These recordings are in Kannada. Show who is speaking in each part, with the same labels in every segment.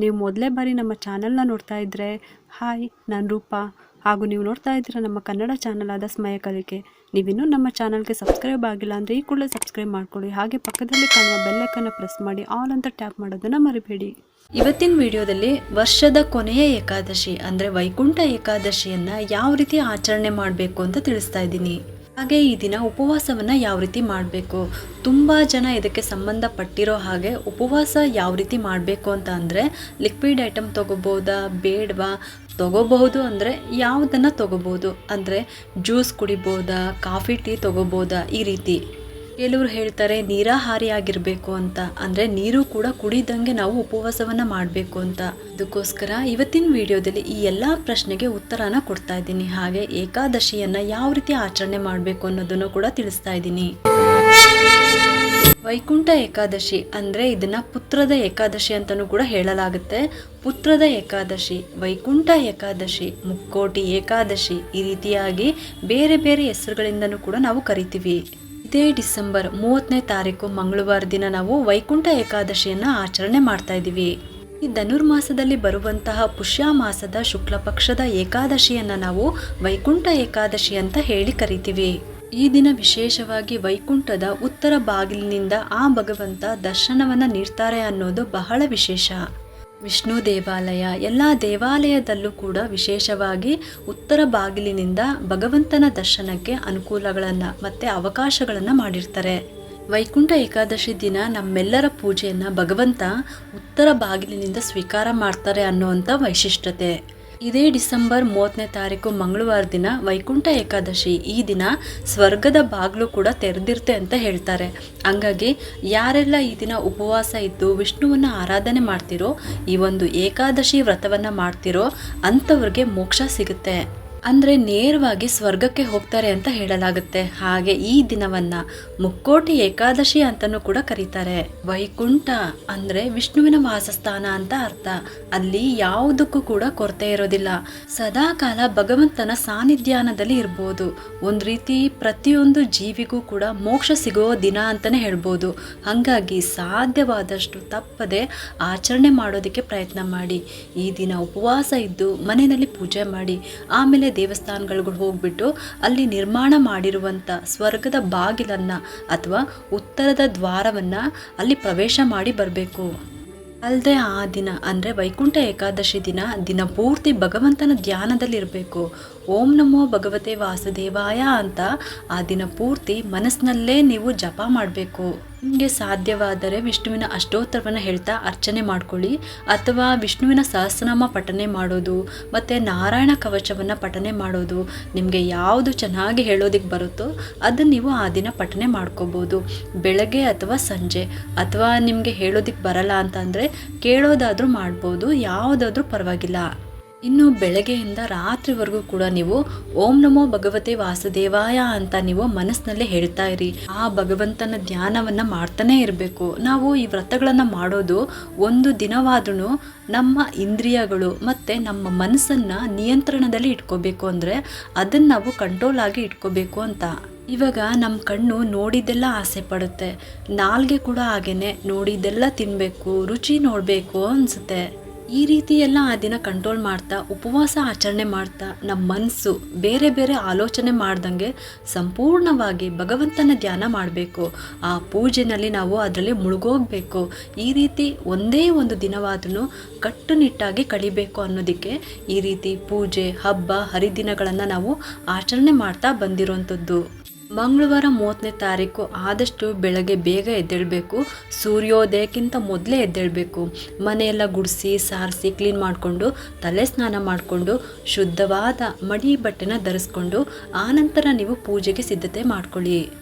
Speaker 1: ನೀವು ಮೊದಲೇ ಬಾರಿ ನಮ್ಮ ಚಾನಲ್ನ ನೋಡ್ತಾ ಇದ್ದರೆ ಹಾಯ್, ನಾನು ರೂಪ. ಹಾಗೂ ನೀವು ನೋಡ್ತಾ ಇದ್ದೀರ ನಮ್ಮ ಕನ್ನಡ ಚಾನಲ್ ಆದ ಸ್ಮಯ ಕಲಿಕೆ. ನೀವಿನ್ನೂ ನಮ್ಮ ಚಾನಲ್ಗೆ ಸಬ್ಸ್ಕ್ರೈಬ್ ಆಗಿಲ್ಲ ಅಂದರೆ ಈ ಕೂಡಲೇ ಸಬ್ಸ್ಕ್ರೈಬ್ ಮಾಡ್ಕೊಳ್ಳಿ. ಹಾಗೆ ಪಕ್ಕದಲ್ಲಿ ಕಾಣುವ ಬೆಲ್ಲೈಕನ್ನು ಪ್ರೆಸ್ ಮಾಡಿ, ಆಲ್ ಅಂತ ಟ್ಯಾಪ್ ಮಾಡೋದನ್ನು ಮರಿಬೇಡಿ.
Speaker 2: ಇವತ್ತಿನ ವಿಡಿಯೋದಲ್ಲಿ ವರ್ಷದ ಕೊನೆಯ ಏಕಾದಶಿ ಅಂದರೆ ವೈಕುಂಠ ಏಕಾದಶಿಯನ್ನು ಯಾವ ರೀತಿ ಆಚರಣೆ ಮಾಡಬೇಕು ಅಂತ ತಿಳಿಸ್ತಾ ಇದ್ದೀನಿ. ಹಾಗೆ ಈ ದಿನ ಉಪವಾಸವನ್ನು ಯಾವ ರೀತಿ ಮಾಡಬೇಕು? ತುಂಬ ಜನ ಇದಕ್ಕೆ ಸಂಬಂಧಪಟ್ಟಿರೋ ಹಾಗೆ ಉಪವಾಸ ಯಾವ ರೀತಿ ಮಾಡಬೇಕು ಅಂತ ಅಂದರೆ ಲಿಕ್ವಿಡ್ ಐಟಮ್ ತೊಗೋಬೋದಾ, ಬೇಡವಾ? ತೊಗೋಬಹುದು ಅಂದರೆ ಯಾವುದನ್ನು ತೊಗೋಬೋದು ಅಂದರೆ ಜ್ಯೂಸ್ ಕುಡಿಬೋದಾ ಕಾಫಿ ಟೀ ತೊಗೋಬೋದಾ ಈ ರೀತಿ. ಕೆಲವರು ಹೇಳ್ತಾರೆ ನೀರಾಹಾರಿ ಆಗಿರಬೇಕು ಅಂತ. ಅಂದರೆ ನೀರು ಕೂಡ ಕುಡಿದಂಗೆ ನಾವು ಉಪವಾಸವನ್ನು ಮಾಡಬೇಕು ಅಂತ. ಅದಕ್ಕೋಸ್ಕರ ಇವತ್ತಿನ ವಿಡಿಯೋದಲ್ಲಿ ಈ ಎಲ್ಲ ಪ್ರಶ್ನೆಗೆ ಉತ್ತರನ ಕೊಡ್ತಾ ಇದ್ದೀನಿ. ಹಾಗೆ ಏಕಾದಶಿಯನ್ನು ಯಾವ ರೀತಿ ಆಚರಣೆ ಮಾಡಬೇಕು ಅನ್ನೋದನ್ನು ಕೂಡ ತಿಳಿಸ್ತಾ ಇದ್ದೀನಿ. ವೈಕುಂಠ ಏಕಾದಶಿ ಅಂದರೆ ಇದನ್ನು ಪುತ್ರದ ಏಕಾದಶಿ ಅಂತಲೂ ಕೂಡ ಹೇಳಲಾಗುತ್ತೆ. ಪುತ್ರದ ಏಕಾದಶಿ, ವೈಕುಂಠ ಏಕಾದಶಿ, ಮುಕ್ಕೋಟಿ ಏಕಾದಶಿ ಈ ರೀತಿಯಾಗಿ ಬೇರೆ ಬೇರೆ ಹೆಸರುಗಳಿಂದನೂ ಕೂಡ ನಾವು ಕರಿತೀವಿ. ಇದೇ ಡಿಸೆಂಬರ್ ಮೂವತ್ತನೇ ತಾರೀಕು ಮಂಗಳವಾರ ದಿನ ನಾವು ವೈಕುಂಠ ಏಕಾದಶಿಯನ್ನ ಆಚರಣೆ ಮಾಡ್ತಾ ಇದ್ದೀವಿ. ಈ ಧನುರ್ಮಾಸದಲ್ಲಿ ಬರುವಂತಹ ಪುಷ್ಯ ಮಾಸದ ಶುಕ್ಲ ಪಕ್ಷದ ಏಕಾದಶಿಯನ್ನ ನಾವು ವೈಕುಂಠ ಏಕಾದಶಿ ಅಂತ ಹೇಳಿ ಕರಿತೀವಿ. ಈ ದಿನ ವಿಶೇಷವಾಗಿ ವೈಕುಂಠದ ಉತ್ತರ ಬಾಗಿಲಿನಿಂದ ಆ ಭಗವಂತ ದರ್ಶನವನ್ನ ನೀಡ್ತಾರೆ ಅನ್ನೋದು ಬಹಳ ವಿಶೇಷ. ವಿಷ್ಣು ದೇವಾಲಯ. ಎಲ್ಲ ದೇವಾಲಯದಲ್ಲೂ ಕೂಡ ವಿಶೇಷವಾಗಿ ಉತ್ತರ ಬಾಗಿಲಿನಿಂದ ಭಗವಂತನ ದರ್ಶನಕ್ಕೆ ಅನುಕೂಲಗಳನ್ನು ಮತ್ತು ಅವಕಾಶಗಳನ್ನು ಮಾಡಿರ್ತಾರೆ. ವೈಕುಂಠ ಏಕಾದಶಿ ದಿನ ನಮ್ಮೆಲ್ಲರ ಪೂಜೆಯನ್ನು ಭಗವಂತ ಉತ್ತರ ಬಾಗಿಲಿನಿಂದ ಸ್ವೀಕಾರ ಮಾಡ್ತಾರೆ ಅನ್ನುವಂಥ ವೈಶಿಷ್ಟ್ಯತೆ. ಇದೇ ಡಿಸೆಂಬರ್ ಮೂವತ್ತನೇ ತಾರೀಕು ಮಂಗಳವಾರ ದಿನ ವೈಕುಂಠ ಏಕಾದಶಿ ಈ ದಿನ ಸ್ವರ್ಗದ ಬಾಗಿಲು ಕೂಡ ತೆರೆದಿರುತ್ತೆ ಅಂತ ಹೇಳ್ತಾರೆ. ಹಂಗಾಗಿ ಯಾರೆಲ್ಲ ಈ ದಿನ ಉಪವಾಸ ಇದ್ದು ವಿಷ್ಣುವನ್ನು ಆರಾಧನೆ ಮಾಡ್ತಿರೋ, ಈ ಒಂದು ಏಕಾದಶಿ ವ್ರತವನ್ನು ಮಾಡ್ತಿರೋ ಅಂಥವ್ರಿಗೆ ಮೋಕ್ಷ ಸಿಗುತ್ತೆ. ಅಂದರೆ ನೇರವಾಗಿ ಸ್ವರ್ಗಕ್ಕೆ ಹೋಗ್ತಾರೆ ಅಂತ ಹೇಳಲಾಗುತ್ತೆ. ಹಾಗೆ ಈ ದಿನವನ್ನ ಮುಕ್ಕೋಟಿ ಏಕಾದಶಿ ಅಂತಲೂ ಕೂಡ ಕರೀತಾರೆ. ವೈಕುಂಠ ಅಂದರೆ ವಿಷ್ಣುವಿನ ವಾಸಸ್ಥಾನ ಅಂತ ಅರ್ಥ. ಅಲ್ಲಿ ಯಾವುದಕ್ಕೂ ಕೂಡ ಕೊರತೆ ಇರೋದಿಲ್ಲ. ಸದಾಕಾಲ ಭಗವಂತನ ಸಾನ್ನಿಧ್ಯಾನದಲ್ಲಿ ಇರ್ಬೋದು. ಒಂದು ರೀತಿ ಪ್ರತಿಯೊಂದು ಜೀವಿಗೂ ಕೂಡ ಮೋಕ್ಷ ಸಿಗೋ ದಿನ ಅಂತಲೇ ಹೇಳ್ಬೋದು. ಹಾಗಾಗಿ ಸಾಧ್ಯವಾದಷ್ಟು ತಪ್ಪದೆ ಆಚರಣೆ ಮಾಡೋದಕ್ಕೆ ಪ್ರಯತ್ನ ಮಾಡಿ. ಈ ದಿನ ಉಪವಾಸ ಇದ್ದು ಮನೆಯಲ್ಲಿ ಪೂಜೆ ಮಾಡಿ. ಆಮೇಲೆ ದೇವಸ್ಥಾನಗಳಿಗೆ ಹೋಗ್ಬಿಟ್ಟು ಅಲ್ಲಿ ನಿರ್ಮಾಣ ಮಾಡಿರುವಂಥ ಸ್ವರ್ಗದ ಬಾಗಿಲನ್ನು ಅಥವಾ ಉತ್ತರದ ದ್ವಾರವನ್ನು ಅಲ್ಲಿ ಪ್ರವೇಶ ಮಾಡಿ ಬರಬೇಕು. ಅಲ್ಲದೆ ಆ ದಿನ ಅಂದರೆ ವೈಕುಂಠ ಏಕಾದಶಿ ದಿನ ದಿನ ಪೂರ್ತಿ ಭಗವಂತನ ಧ್ಯಾನದಲ್ಲಿರಬೇಕು. ಓಂ ನಮೋ ಭಗವತೆ ವಾಸುದೇವಾಯ ಅಂತ ಆ ದಿನ ಪೂರ್ತಿ ಮನಸ್ಸಿನಲ್ಲೇ ನೀವು ಜಪ ಮಾಡಬೇಕು. ನಿಮಗೆ ಸಾಧ್ಯವಾದರೆ ವಿಷ್ಣುವಿನ ಅಷ್ಟೋತ್ತರವನ್ನು ಹೇಳ್ತಾ ಅರ್ಚನೆ ಮಾಡ್ಕೊಳ್ಳಿ. ಅಥವಾ ವಿಷ್ಣುವಿನ ಸಹಸ್ರನಾಮ ಪಠನೆ ಮಾಡೋದು, ಮತ್ತು ನಾರಾಯಣ ಕವಚವನ್ನು ಪಠನೆ ಮಾಡೋದು, ನಿಮಗೆ ಯಾವುದು ಚೆನ್ನಾಗಿ ಹೇಳೋದಕ್ಕೆ ಬರುತ್ತೋ ಅದನ್ನು ನೀವು ಆ ದಿನ ಪಠನೆ ಮಾಡ್ಕೋಬೋದು. ಬೆಳಗ್ಗೆ ಅಥವಾ ಸಂಜೆ, ಅಥವಾ ನಿಮಗೆ ಹೇಳೋದಕ್ಕೆ ಬರಲ್ಲ ಅಂತಂದರೆ ಕೇಳೋದಾದರೂ ಮಾಡ್ಬೋದು, ಯಾವುದಾದ್ರೂ ಪರವಾಗಿಲ್ಲ. ಇನ್ನು ಬೆಳಗ್ಗೆಯಿಂದ ರಾತ್ರಿವರೆಗೂ ಕೂಡ ನೀವು ಓಂ ನಮೋ ಭಗವತೆ ವಾಸುದೇವಾಯ ಅಂತ ನೀವು ಮನಸ್ಸಿನಲ್ಲೇ ಹೇಳ್ತಾ ಇರಿ. ಆ ಭಗವಂತನ ಧ್ಯಾನವನ್ನು ಮಾಡ್ತಾನೆ ಇರಬೇಕು. ನಾವು ಈ ವ್ರತಗಳನ್ನು ಮಾಡೋದು ಒಂದು ದಿನವಾದ್ರೂ ನಮ್ಮ ಇಂದ್ರಿಯಗಳು ಮತ್ತು ನಮ್ಮ ಮನಸ್ಸನ್ನು ನಿಯಂತ್ರಣದಲ್ಲಿ ಇಟ್ಕೋಬೇಕು ಅಂದರೆ ಅದನ್ನು ನಾವು ಕಂಟ್ರೋಲ್ ಆಗಿ ಇಟ್ಕೋಬೇಕು ಅಂತ. ಇವಾಗ ನಮ್ಮ ಕಣ್ಣು ನೋಡಿದ್ದೆಲ್ಲ ಆಸೆ ಪಡುತ್ತೆ. ನಾಲ್ಗೆ ಕೂಡ ಹಾಗೇನೆ ನೋಡಿದ್ದೆಲ್ಲ ತಿನ್ನಬೇಕು ರುಚಿ ನೋಡಬೇಕು ಅನಿಸುತ್ತೆ. ಈ ರೀತಿ ಎಲ್ಲ ಆ ದಿನ ಕಂಟ್ರೋಲ್ ಮಾಡ್ತಾ, ಉಪವಾಸ ಆಚರಣೆ ಮಾಡ್ತಾ ನಮ್ಮ ಮನಸ್ಸು ಬೇರೆ ಬೇರೆ ಆಲೋಚನೆ ಮಾಡ್ದಂಗೆ ಸಂಪೂರ್ಣವಾಗಿ ಭಗವಂತನ ಧ್ಯಾನ ಮಾಡಬೇಕು. ಆ ಪೂಜೆನಲ್ಲಿ ನಾವು ಅದರಲ್ಲಿ ಮುಳುಗೋಗ್ಬೇಕು. ಈ ರೀತಿ ಒಂದೇ ಒಂದು ದಿನವಾದರೂ ಕಟ್ಟುನಿಟ್ಟಾಗಿ ಕಳಿಬೇಕು ಅನ್ನೋದಕ್ಕೆ ಈ ರೀತಿ ಪೂಜೆ, ಹಬ್ಬ, ಹರಿದಿನಗಳನ್ನು ನಾವು ಆಚರಣೆ ಮಾಡ್ತಾ ಬಂದಿರುವಂಥದ್ದು ಮಂಗಳವಾರ ಮೂವತ್ತನೇ ತಾರೀಕು ಆದಷ್ಟು ಬೆಳಗ್ಗೆ ಬೇಗ ಎದ್ದೇಳಬೇಕು. ಸೂರ್ಯೋದಯಕ್ಕಿಂತ ಮೊದಲೇ ಎದ್ದೇಳಬೇಕು. ಮನೆಯೆಲ್ಲ ಗುಡಿಸಿ, ಸಾರಿಸಿ, ಕ್ಲೀನ್ ಮಾಡಿಕೊಂಡು, ತಲೆ ಸ್ನಾನ ಮಾಡಿಕೊಂಡು, ಶುದ್ಧವಾದ ಮಡಿ ಬಟ್ಟೆನ ಧರಿಸ್ಕೊಂಡು, ಆನಂತರ ನೀವು ಪೂಜೆಗೆ ಸಿದ್ಧತೆ ಮಾಡ್ಕೊಳ್ಳಿ.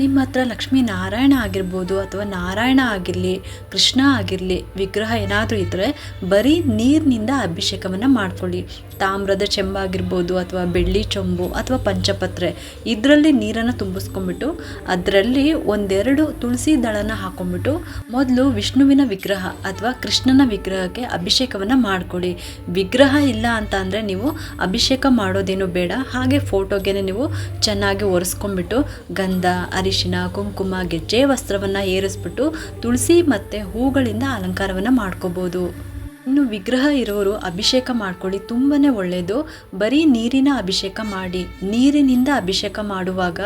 Speaker 2: ನಿಮ್ಮ ಹತ್ರ ಲಕ್ಷ್ಮೀ ನಾರಾಯಣ ಆಗಿರ್ಬೋದು ಅಥವಾ ನಾರಾಯಣ ಆಗಿರಲಿ, ಕೃಷ್ಣ ಆಗಿರಲಿ, ವಿಗ್ರಹ ಏನಾದರೂ ಇದ್ದರೆ ಬರೀ ನೀರಿನಿಂದ ಅಭಿಷೇಕವನ್ನು ಮಾಡ್ಕೊಳ್ಳಿ. ತಾಮ್ರದ ಚೆಂಬಾಗಿರ್ಬೋದು ಅಥವಾ ಬೆಳ್ಳಿ ಚೊಂಬು ಅಥವಾ ಪಂಚಪತ್ರೆ, ಇದರಲ್ಲಿ ನೀರನ್ನು ತುಂಬಿಸ್ಕೊಂಬಿಟ್ಟು ಅದರಲ್ಲಿ ಒಂದೆರಡು ತುಳಸಿ ದಳನ ಹಾಕೊಂಡ್ಬಿಟ್ಟು ಮೊದಲು ವಿಷ್ಣುವಿನ ವಿಗ್ರಹ ಅಥವಾ ಕೃಷ್ಣನ ವಿಗ್ರಹಕ್ಕೆ ಅಭಿಷೇಕವನ್ನು ಮಾಡಿಕೊಡಿ ವಿಗ್ರಹ ಇಲ್ಲ ಅಂತ ಅಂದರೆ ನೀವು ಅಭಿಷೇಕ ಮಾಡೋದೇನು ಬೇಡ. ಹಾಗೆ ಫೋಟೋಗೆ ನೀವು ಚೆನ್ನಾಗಿ ಒರೆಸ್ಕೊಂಡ್ಬಿಟ್ಟು ಗಂಧ ಅರಿಶಿನ ಕುಂಕುಮ, ಗೆಜ್ಜೆ, ವಸ್ತ್ರವನ್ನು ಏರಿಸ್ಬಿಟ್ಟು ತುಳಸಿ ಮತ್ತು ಹೂಗಳಿಂದ ಅಲಂಕಾರವನ್ನು ಮಾಡ್ಕೋಬೋದು. ಇನ್ನು ವಿಗ್ರಹ ಇರೋರು ಅಭಿಷೇಕ ಮಾಡ್ಕೊಳ್ಳಿ ತುಂಬಾ ಒಳ್ಳೆಯದು ಬರೀ ನೀರಿನ ಅಭಿಷೇಕ ಮಾಡಿ. ನೀರಿನಿಂದ ಅಭಿಷೇಕ ಮಾಡುವಾಗ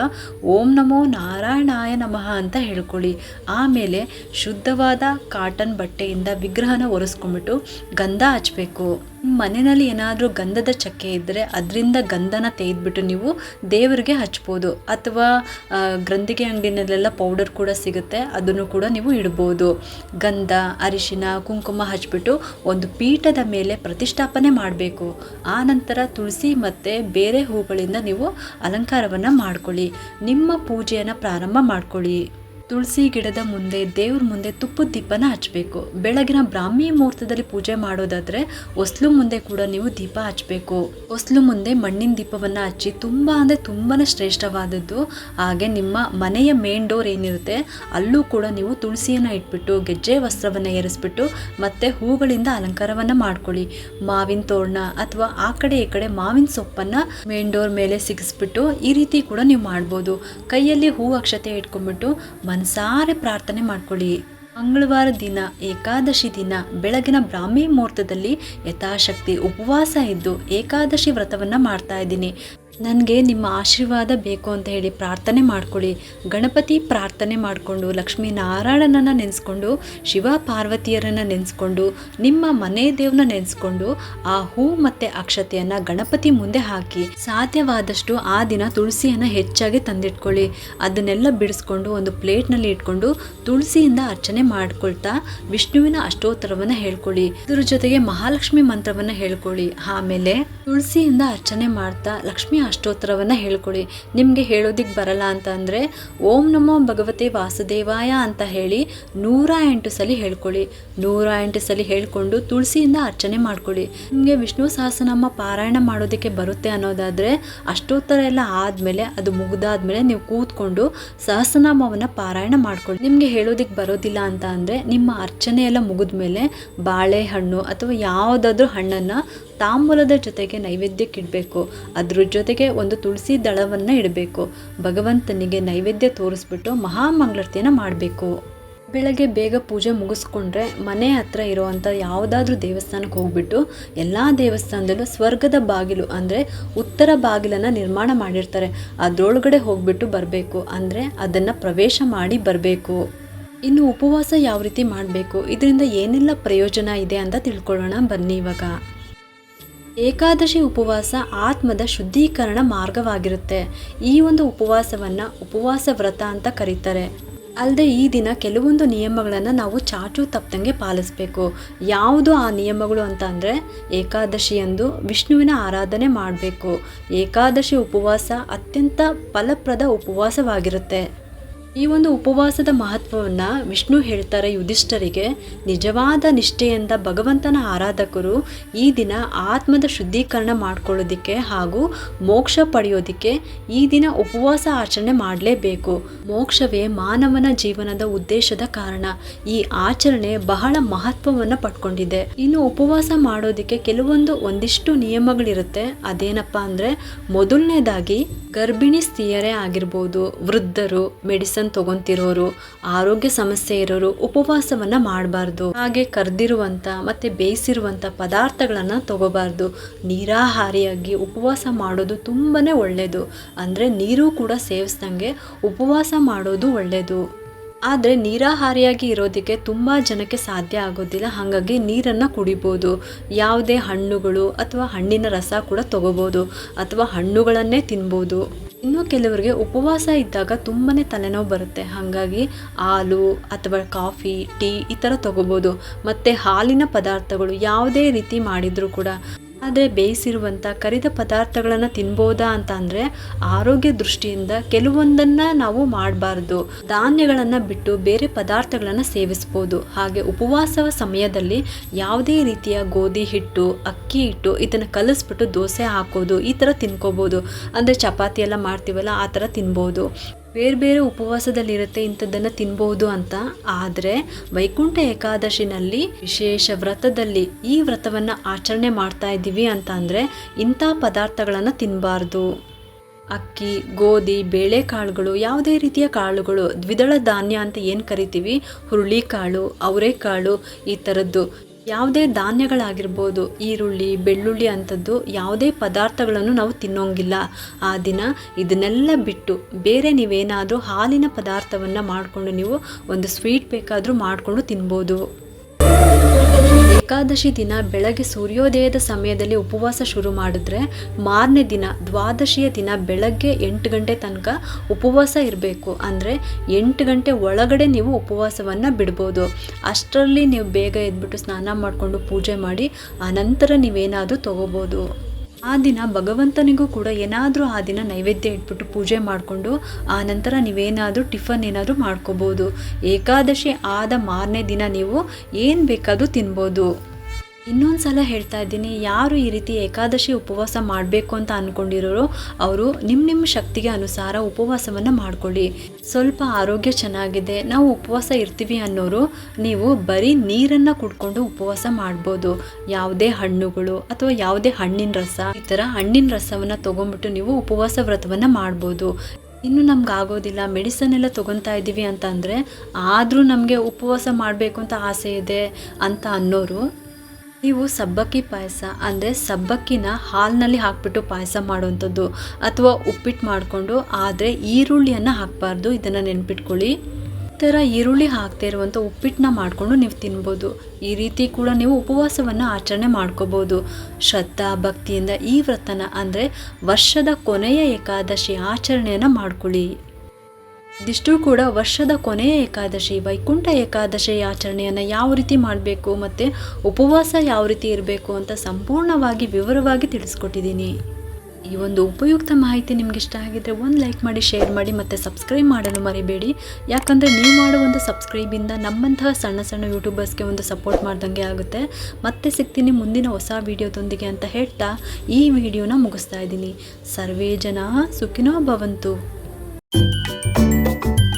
Speaker 2: ಓಂ ನಮೋ ನಾರಾಯಣಾಯ ನಮಃ ಅಂತ ಹೇಳ್ಕೊಳ್ಳಿ. ಆಮೇಲೆ ಶುದ್ಧವಾದ ಕಾಟನ್ ಬಟ್ಟೆಯಿಂದ ವಿಗ್ರಹನ ಒರೆಸ್ಕೊಂಡ್ಬಿಟ್ಟು ಗಂಧ ಹಚ್ಚಬೇಕು ಮನೆಯಲ್ಲಿ ಏನಾದರೂ ಗಂಧದ ಚಕ್ಕೆ ಇದ್ದರೆ ಅದರಿಂದ ಗಂಧನ ತೆಗೆದುಬಿಟ್ಟು ನೀವು ದೇವರಿಗೆ ಹಚ್ಬೋದು. ಅಥವಾ ಗ್ರಂಥಿಗೆ ಅಂಗಡಿನಲ್ಲೆಲ್ಲ ಪೌಡರ್ ಕೂಡ ಸಿಗುತ್ತೆ, ಅದನ್ನು ಕೂಡ ನೀವು ಇಡ್ಬೋದು. ಗಂಧ, ಅರಿಶಿನ, ಕುಂಕುಮ ಹಚ್ಬಿಟ್ಟು ಒಂದು ಪೀಠದ ಮೇಲೆ ಪ್ರತಿಷ್ಠಾಪನೆ ಮಾಡಬೇಕು. ಆ ನಂತರ ತುಳಸಿ ಮತ್ತು ಬೇರೆ ಹೂಗಳಿಂದ ನೀವು ಅಲಂಕಾರವನ್ನು ಮಾಡ್ಕೊಳ್ಳಿ. ನಿಮ್ಮ ಪೂಜೆಯನ್ನು ಪ್ರಾರಂಭ ಮಾಡ್ಕೊಳ್ಳಿ. ತುಳಸಿ ಗಿಡದ ಮುಂದೆ, ದೇವ್ರ ಮುಂದೆ ತುಪ್ಪದ ದೀಪನ ಹಚ್ಚಬೇಕು ಬೆಳಗಿನ ಬ್ರಾಹ್ಮಿ ಮುಹೂರ್ತದಲ್ಲಿ ಪೂಜೆ ಮಾಡೋದಾದ್ರೆ ಹೊಸ್ಲು ಮುಂದೆ ಕೂಡ ನೀವು ದೀಪ ಹಚ್ಚಬೇಕು ಹೊಸ್ಲು ಮುಂದೆ ಮಣ್ಣಿನ ದೀಪವನ್ನ ಹಚ್ಚಿ ತುಂಬಾ ಅಂದ್ರೆ ತುಂಬಾನೇ ಶ್ರೇಷ್ಠವಾದದ್ದು. ಹಾಗೆ ನಿಮ್ಮ ಮನೆಯ ಮೇನ್ ಡೋರ್ ಏನಿರುತ್ತೆ, ಅಲ್ಲೂ ಕೂಡ ನೀವು ತುಳಸಿಯನ್ನ ಇಟ್ಬಿಟ್ಟು, ಗೆಜ್ಜೆ ವಸ್ತ್ರವನ್ನ ಏರಿಸ್ಬಿಟ್ಟು, ಮತ್ತೆ ಹೂಗಳಿಂದ ಅಲಂಕಾರವನ್ನ ಮಾಡ್ಕೊಳ್ಳಿ. ಮಾವಿನ ತೋರಣ ಅಥವಾ ಆ ಕಡೆ ಈ ಕಡೆ ಮಾವಿನ ಸೊಪ್ಪನ್ನ ಮೇನ್ ಡೋರ್ ಮೇಲೆ ಸಿಗಿಸ್ಬಿಟ್ಟು ಈ ರೀತಿ ಕೂಡ ನೀವು ಮಾಡ್ಬೋದು. ಕೈಯಲ್ಲಿ ಹೂ ಅಕ್ಷತೆ ಇಟ್ಕೊಂಡ್ಬಿಟ್ಟು ಮನಸಾರೆ ಪ್ರಾರ್ಥನೆ ಮಾಡ್ಕೊಳ್ಳಿ. ಮಂಗಳವಾರ ದಿನ, ಏಕಾದಶಿ ದಿನ, ಬೆಳಗಿನ ಬ್ರಾಹ್ಮಿ ಮುಹೂರ್ತದಲ್ಲಿ ಯಥಾಶಕ್ತಿ, ಉಪವಾಸ ಇದ್ದು ಏಕಾದಶಿ ವ್ರತವನ್ನು ಮಾಡ್ತಾ ಇದ್ದೀನಿ. ನನಗೆ ನಿಮ್ಮ ಆಶೀರ್ವಾದ ಬೇಕು ಅಂತ ಹೇಳಿ ಪ್ರಾರ್ಥನೆ ಮಾಡ್ಕೊಳ್ಳಿ. ಗಣಪತಿ ಪ್ರಾರ್ಥನೆ ಮಾಡಿಕೊಂಡು ಲಕ್ಷ್ಮೀ ನಾರಾಯಣನನ್ನು ನೆನೆಸ್ಕೊಂಡು ಶಿವ ಪಾರ್ವತಿಯರನ್ನು ನೆನೆಸ್ಕೊಂಡು, ನಿಮ್ಮ ಮನೆ ದೇವ್ರನ್ನ ನೆನೆಸ್ಕೊಂಡು ಆ ಹೂ ಮತ್ತು ಅಕ್ಷತೆಯನ್ನು ಗಣಪತಿ ಮುಂದೆ ಹಾಕಿ, ಸಾಧ್ಯವಾದಷ್ಟು ಆ ದಿನ ತುಳಸಿಯನ್ನು ಹೆಚ್ಚಾಗಿ ತಂದಿಟ್ಕೊಳ್ಳಿ. ಅದನ್ನೆಲ್ಲ ಬಿಡಿಸ್ಕೊಂಡು ಒಂದು ಪ್ಲೇಟ್ನಲ್ಲಿ ಇಟ್ಕೊಂಡು ತುಳಸಿಯಿಂದ ಅರ್ಚನೆ ಮಾಡಿಕೊಳ್ತಾ ವಿಷ್ಣುವಿನ ಅಷ್ಟೋತ್ತರವನ್ನು ಹೇಳ್ಕೊಳ್ಳಿ. ಇದ್ರ ಜೊತೆಗೆ ಮಹಾಲಕ್ಷ್ಮಿ ಮಂತ್ರವನ್ನು ಹೇಳ್ಕೊಳ್ಳಿ. ಆಮೇಲೆ ತುಳಸಿಯಿಂದ ಅರ್ಚನೆ ಮಾಡ್ತಾ ಲಕ್ಷ್ಮಿ ಅಷ್ಟೋತ್ತರವನ್ನು ಹೇಳ್ಕೊಳ್ಳಿ ನಿಮಗೆ ಹೇಳೋದಿಕ್ಕೆ ಬರಲ್ಲ ಅಂತ ಅಂದರೆ, ಓಂ ನಮೋ ಭಗವತೆ ವಾಸುದೇವಾಯ ಅಂತ ಹೇಳಿ ನೂರ ಎಂಟು ಸಲ ಹೇಳ್ಕೊಳ್ಳಿ ನೂರ ಎಂಟು ಸಲ ಹೇಳ್ಕೊಂಡು ತುಳಸಿಯಿಂದ ಅರ್ಚನೆ ಮಾಡ್ಕೊಳ್ಳಿ ನಿಮಗೆ ವಿಷ್ಣು ಸಹಸ್ರನಾಮ ಪಾರಾಯಣ ಮಾಡೋದಕ್ಕೆ ಬರುತ್ತೆ ಅನ್ನೋದಾದರೆ, ಅಷ್ಟೋತ್ತರ ಎಲ್ಲ ಆದಮೇಲೆ, ಅದು ಮುಗಿದಾದ್ಮೇಲೆ ನೀವು ಕೂತ್ಕೊಂಡು ಸಹಸ್ರನಾಮವನ್ನು ಪಾರಾಯಣ ಮಾಡ್ಕೊಳ್ಳಿ ನಿಮಗೆ ಹೇಳೋದಿಕ್ ಬರೋದಿಲ್ಲ ಅಂತ ಅಂದರೆ, ನಿಮ್ಮ ಅರ್ಚನೆ ಎಲ್ಲ ಮುಗಿದ್ಮೇಲೆ ಬಾಳೆಹಣ್ಣು ಅಥವಾ ಯಾವುದಾದ್ರೂ ಹಣ್ಣನ್ನು ತಾಂಬೂಲದ ಜೊತೆಗೆ ನೈವೇದ್ಯಕ್ಕೆ ಇಡಬೇಕು. ಅದ್ರ ಜೊತೆಗೆ ಒಂದು ತುಳಸಿ ದಳವನ್ನು ಇಡಬೇಕು. ಭಗವಂತನಿಗೆ ನೈವೇದ್ಯ ತೋರಿಸ್ಬಿಟ್ಟು ಮಹಾಮಂಗಳಾರತಿಯನ್ನು ಮಾಡಬೇಕು. ಬೆಳಗ್ಗೆ ಬೇಗ ಪೂಜೆ ಮುಗಿಸ್ಕೊಂಡ್ರೆ ಮನೆ ಹತ್ರ ಇರುವಂಥ ಯಾವುದಾದ್ರೂ ದೇವಸ್ಥಾನಕ್ಕೆ ಹೋಗ್ಬಿಟ್ಟು ಎಲ್ಲ ದೇವಸ್ಥಾನದಲ್ಲೂ ಸ್ವರ್ಗದ ಬಾಗಿಲು ಅಂದರೆ ಉತ್ತರ ಬಾಗಿಲನ್ನು ನಿರ್ಮಾಣ ಮಾಡಿರ್ತಾರೆ. ಅದರೊಳಗಡೆ ಹೋಗ್ಬಿಟ್ಟು ಬರಬೇಕು. ಅಂದರೆ ಅದನ್ನು ಪ್ರವೇಶ ಮಾಡಿ ಬರಬೇಕು. ಇನ್ನು ಉಪವಾಸ ಯಾವ ರೀತಿ ಮಾಡಬೇಕು? ಇದರಿಂದ ಏನೆಲ್ಲ ಪ್ರಯೋಜನ ಇದೆ ಅಂತ ತಿಳ್ಕೊಳ್ಳೋಣ. ಬನ್ನಿ ಇವಾಗ. ಏಕಾದಶಿ ಉಪವಾಸ ಆತ್ಮದ ಶುದ್ಧೀಕರಣ ಮಾರ್ಗವಾಗಿರುತ್ತೆ. ಈ ಒಂದು ಉಪವಾಸವನ್ನು ಉಪವಾಸ ವ್ರತ ಅಂತ ಕರೀತಾರೆ. ಅಲ್ಲದೆ ಈ ದಿನ ಕೆಲವೊಂದು ನಿಯಮಗಳನ್ನು ನಾವು ಚಾಚು ತಪ್ಪದಂಗೆ ಪಾಲಿಸಬೇಕು. ಯಾವುದು ಆ ನಿಯಮಗಳು ಅಂತ ಅಂದರೆ ಏಕಾದಶಿಯಂದು ವಿಷ್ಣುವಿನ ಆರಾಧನೆ ಮಾಡಬೇಕು. ಏಕಾದಶಿ ಉಪವಾಸ ಅತ್ಯಂತ ಫಲಪ್ರದ ಉಪವಾಸವಾಗಿರುತ್ತೆ. ಈ ಒಂದು ಉಪವಾಸದ ಮಹತ್ವವನ್ನು ವಿಷ್ಣು ಹೇಳ್ತಾರೆ ಯುಧಿಷ್ಠರಿಗೆ. ನಿಜವಾದ ನಿಷ್ಠೆಯಿಂದ ಭಗವಂತನ ಆರಾಧಕರು ಈ ದಿನ ಆತ್ಮದ ಶುದ್ಧೀಕರಣ ಮಾಡ್ಕೊಳ್ಳೋದಿಕ್ಕೆ ಹಾಗೂ ಮೋಕ್ಷ ಪಡೆಯೋದಿಕ್ಕೆ ಈ ದಿನ ಉಪವಾಸ ಆಚರಣೆ ಮಾಡಲೇಬೇಕು. ಮೋಕ್ಷವೇ ಮಾನವನ ಜೀವನದ ಉದ್ದೇಶದ ಕಾರಣ. ಈ ಆಚರಣೆ ಬಹಳ ಮಹತ್ವವನ್ನು ಪಡ್ಕೊಂಡಿದೆ. ಇನ್ನು ಉಪವಾಸ ಮಾಡೋದಿಕ್ಕೆ ಕೆಲವೊಂದು ಒಂದಿಷ್ಟು ನಿಯಮಗಳಿರುತ್ತೆ. ಅದೇನಪ್ಪ ಅಂದರೆ, ಮೊದಲನೇದಾಗಿ ಗರ್ಭಿಣಿ ಸ್ತ್ರೀಯರೇ ಆಗಿರ್ಬೋದು, ವೃದ್ಧರು, ಮೆಡಿಸನ್ ತಗೊಂತಿರೋರು, ಆರೋಗ್ಯ ಸಮಸ್ಯೆ ಇರೋರು ಉಪವಾಸವನ್ನ ಮಾಡಬಾರ್ದು. ಹಾಗೆ ಕರ್ದಿರುವಂತ ಮತ್ತೆ ಬೇಯಿಸಿರುವಂತ ಪದಾರ್ಥಗಳನ್ನ ತಗೋಬಾರ್ದು. ನೀರಾಹಾರಿಯಾಗಿ ಉಪವಾಸ ಮಾಡೋದು ತುಂಬಾನೇ ಒಳ್ಳೆಯದು ಅಂದ್ರೆ ನೀರು ಕೂಡ ಸೇವಿಸ್ದಂಗೆ ಉಪವಾಸ ಮಾಡೋದು ಒಳ್ಳೆಯದು ಆದರೆ ನೀರಾಹಾರಿಯಾಗಿ ಇರೋದಕ್ಕೆ ತುಂಬ ಜನಕ್ಕೆ ಸಾಧ್ಯ ಆಗೋದಿಲ್ಲ. ಹಾಗಾಗಿ ನೀರನ್ನು ಕುಡಿಬೋದು. ಯಾವುದೇ ಹಣ್ಣುಗಳು ಅಥವಾ ಹಣ್ಣಿನ ರಸ ಕೂಡ ತಗೋಬೋದು ಅಥವಾ ಹಣ್ಣುಗಳನ್ನೇ ತಿನ್ಬೋದು. ಇನ್ನು ಕೆಲವರಿಗೆ ಉಪವಾಸ ಇದ್ದಾಗ ತುಂಬಾ ತಲೆನೋವು ಬರುತ್ತೆ. ಹಾಗಾಗಿ ಹಾಲು ಅಥವಾ ಕಾಫಿ, ಟೀ ಈ ಥರ ತಗೋಬೋದು. ಮತ್ತು ಹಾಲಿನ ಪದಾರ್ಥಗಳು ಯಾವುದೇ ರೀತಿ ಮಾಡಿದರೂ ಕೂಡ ಆದರೆ ಬೇಯಿಸಿರುವಂಥ ಕರಿದ ಪದಾರ್ಥಗಳನ್ನು ತಿನ್ಬೋದಾ ಅಂತ ಅಂದರೆ ಆರೋಗ್ಯ ದೃಷ್ಟಿಯಿಂದ ಕೆಲವೊಂದನ್ನು ನಾವು ಮಾಡಬಾರ್ದು. ಧಾನ್ಯಗಳನ್ನು ಬಿಟ್ಟು ಬೇರೆ ಪದಾರ್ಥಗಳನ್ನು ಸೇವಿಸ್ಬೋದು. ಹಾಗೆ ಉಪವಾಸವ ಸಮಯದಲ್ಲಿ ಯಾವುದೇ ರೀತಿಯ ಗೋಧಿ ಹಿಟ್ಟು, ಅಕ್ಕಿ ಹಿಟ್ಟು ಇದನ್ನು ಕಲಸ್ಬಿಟ್ಟು ದೋಸೆ ಹಾಕೋದು, ಈ ಥರ ತಿನ್ಕೋಬೋದು. ಅಂದರೆ ಚಪಾತಿ ಎಲ್ಲ ಮಾಡ್ತೀವಲ್ಲ, ಆ ಥರ ತಿನ್ಬೋದು. ಬೇರೆ ಬೇರೆ ಉಪವಾಸದಲ್ಲಿರುತ್ತೆ ಇಂಥದ್ದನ್ನು ತಿನ್ಬೋದು ಅಂತ. ಆದರೆ ವೈಕುಂಠ ಏಕಾದಶಿನಲ್ಲಿ ವಿಶೇಷ ವ್ರತದಲ್ಲಿ ಈ ವ್ರತವನ್ನು ಆಚರಣೆ ಮಾಡ್ತಾ ಇದ್ದೀವಿ ಅಂತ ಅಂದರೆ ಇಂಥ ಪದಾರ್ಥಗಳನ್ನು ತಿನ್ನಬಾರ್ದು ಅಕ್ಕಿ, ಗೋಧಿ, ಬೇಳೆಕಾಳುಗಳು, ಯಾವುದೇ ರೀತಿಯ ಕಾಳುಗಳು, ದ್ವಿದಳ ಧಾನ್ಯ ಅಂತ ಏನು ಕರಿತೀವಿ? ಹುರುಳಿಕಾಳು, ಅವರೆಕಾಳು, ಈ ಥರದ್ದು ಯಾವುದೇ ಧಾನ್ಯಗಳಾಗಿರ್ಬೋದು, ಈರುಳ್ಳಿ, ಬೆಳ್ಳುಳ್ಳಿ ಅಂಥದ್ದು ಯಾವುದೇ ಪದಾರ್ಥಗಳನ್ನು ನಾವು ತಿನ್ನೋಂಗಿಲ್ಲ. ಆ ದಿನ ಇದನ್ನೆಲ್ಲ ಬಿಟ್ಟು ಬೇರೆ ನೀವೇನಾದರೂ ಹಾಲಿನ ಪದಾರ್ಥವನ್ನು ಮಾಡಿಕೊಂಡು ನೀವು ಒಂದು ಸ್ವೀಟ್ ಬೇಕಾದರೂ ಮಾಡಿಕೊಂಡು ತಿನ್ಬೋದು. ಏಕಾದಶಿ ದಿನ ಬೆಳಗ್ಗೆ ಸೂರ್ಯೋದಯದ ಸಮಯದಲ್ಲಿ ಉಪವಾಸ ಶುರು ಮಾಡಿದ್ರೆ ಮಾರನೇ ದಿನ, ದ್ವಾದಶಿಯ ದಿನ ಬೆಳಗ್ಗೆ ಎಂಟು ಗಂಟೆ ತನಕ ಉಪವಾಸ ಇರಬೇಕು. ಅಂದರೆ ಎಂಟು ಗಂಟೆ ಒಳಗಡೆ ನೀವು ಉಪವಾಸವನ್ನು ಬಿಡ್ಬೋದು. ಅಷ್ಟರಲ್ಲಿ ನೀವು ಬೇಗ ಎದ್ಬಿಟ್ಟು ಸ್ನಾನ ಮಾಡಿಕೊಂಡು ಪೂಜೆ ಮಾಡಿ, ಆನಂತರ ನೀವೇನಾದರೂ ತಗೋಬೋದು. ಆ ದಿನ ಭಗವಂತನಿಗೂ ಕೂಡ ಏನಾದರೂ ಆ ದಿನ ನೈವೇದ್ಯ ಇಟ್ಬಿಟ್ಟು ಪೂಜೆ ಮಾಡಿಕೊಂಡು ಆ ನಂತರ ನೀವೇನಾದರೂ ಟಿಫನ್ ಏನಾದರೂ ಮಾಡ್ಕೋಬೋದು. ಏಕಾದಶಿ ಆದ ಮಾರನೇ ದಿನ ನೀವು ಏನು ಬೇಕಾದರೂ ತಿನ್ಬೋದು. ಇನ್ನೊಂದು ಸಲ ಹೇಳ್ತಾ ಇದ್ದೀನಿ, ಯಾರು ಈ ರೀತಿ ಏಕಾದಶಿ ಉಪವಾಸ ಮಾಡಬೇಕು ಅಂತ ಅಂದ್ಕೊಂಡಿರೋರು ಅವರು ನಿಮ್ಮ ನಿಮ್ಮ ಶಕ್ತಿಗೆ ಅನುಸಾರ ಉಪವಾಸವನ್ನು ಮಾಡ್ಕೊಳ್ಳಿ. ಸ್ವಲ್ಪ ಆರೋಗ್ಯ ಚೆನ್ನಾಗಿದೆ, ನಾವು ಉಪವಾಸ ಇರ್ತೀವಿ ಅನ್ನೋರು ನೀವು ಬರೀ ನೀರನ್ನು ಕುಡ್ಕೊಂಡು ಉಪವಾಸ ಮಾಡ್ಬೋದು. ಯಾವುದೇ ಹಣ್ಣುಗಳು ಅಥವಾ ಯಾವುದೇ ಹಣ್ಣಿನ ರಸ, ಈ ಥರ ಹಣ್ಣಿನ ರಸವನ್ನು ತೊಗೊಂಡ್ಬಿಟ್ಟು ನೀವು ಉಪವಾಸ ವ್ರತವನ್ನು ಮಾಡ್ಬೋದು. ಇನ್ನು ನಮ್ಗೆ ಆಗೋದಿಲ್ಲ, ಮೆಡಿಸನ್ ಎಲ್ಲ ತೊಗೊತಾ ಇದ್ದೀವಿ ಅಂತಂದರೆ ಆದರೂ ನಮಗೆ ಉಪವಾಸ ಮಾಡಬೇಕು ಅಂತ ಆಸೆ ಇದೆ ಅಂತ ಅನ್ನೋರು ನೀವು ಸಬ್ಬಕ್ಕಿ ಪಾಯಸ ಅಂದರೆ ಸಬ್ಬಕ್ಕಿನ ಹಾಲಿನಲ್ಲಿ ಹಾಕ್ಬಿಟ್ಟು ಪಾಯಸ ಮಾಡುವಂಥದ್ದು ಅಥವಾ ಉಪ್ಪಿಟ್ಟು ಮಾಡಿಕೊಂಡು ಆದರೆ ಈರುಳ್ಳಿಯನ್ನು ಹಾಕಬಾರ್ದು. ಇದನ್ನು ನೆನ್ಪಿಟ್ಕೊಳ್ಳಿ. ಈ ಥರ ಈರುಳ್ಳಿ ಹಾಕ್ತಾ ಇರುವಂಥ ಉಪ್ಪಿಟ್ಟನ್ನ ಮಾಡಿಕೊಂಡು ನೀವು ತಿನ್ಬೋದು. ಈ ರೀತಿ ಕೂಡ ನೀವು ಉಪವಾಸವನ್ನು ಆಚರಣೆ ಮಾಡ್ಕೋಬೋದು. ಶ್ರದ್ಧಾ, ಭಕ್ತಿಯಿಂದ ಈ ವ್ರತನ ಅಂದರೆ ವರ್ಷದ ಕೊನೆಯ ಏಕಾದಶಿ ಆಚರಣೆಯನ್ನು ಮಾಡ್ಕೊಳ್ಳಿ. ಇದಿಷ್ಟು ಕೂಡ ವರ್ಷದ ಕೊನೆಯ ಏಕಾದಶಿ, ವೈಕುಂಠ ಏಕಾದಶಿ ಆಚರಣೆಯನ್ನು ಯಾವ ರೀತಿ ಮಾಡಬೇಕು ಮತ್ತು ಉಪವಾಸ ಯಾವ ರೀತಿ ಇರಬೇಕು ಅಂತ ಸಂಪೂರ್ಣವಾಗಿ ವಿವರವಾಗಿ ತಿಳಿಸ್ಕೊಟ್ಟಿದ್ದೀನಿ. ಈ ಒಂದು ಉಪಯುಕ್ತ ಮಾಹಿತಿ ನಿಮ್ಗೆ ಇಷ್ಟ ಆಗಿದ್ರೆ ಒಂದು ಲೈಕ್ ಮಾಡಿ, ಶೇರ್ ಮಾಡಿ ಮತ್ತು ಸಬ್ಸ್ಕ್ರೈಬ್ ಮಾಡಲು ಮರಿಬೇಡಿ. ಯಾಕಂದರೆ ನೀವು ಮಾಡೋ ಒಂದು ಸಬ್ಸ್ಕ್ರೈಬಿಂದ ನಮ್ಮಂತಹ ಸಣ್ಣ ಸಣ್ಣ ಯೂಟ್ಯೂಬರ್ಸ್ಗೆ ಒಂದು ಸಪೋರ್ಟ್ ಮಾಡ್ದಂಗೆ ಆಗುತ್ತೆ. ಮತ್ತೆ ಸಿಗ್ತೀನಿ ಮುಂದಿನ ಹೊಸ ವಿಡಿಯೋದೊಂದಿಗೆ ಅಂತ ಹೇಳ್ತಾ ಈ ವಿಡಿಯೋನ ಮುಗಿಸ್ತಾ ಇದ್ದೀನಿ. ಸರ್ವೇ ಜನ ಸುಖಿನೋ ಭವಂತು. Música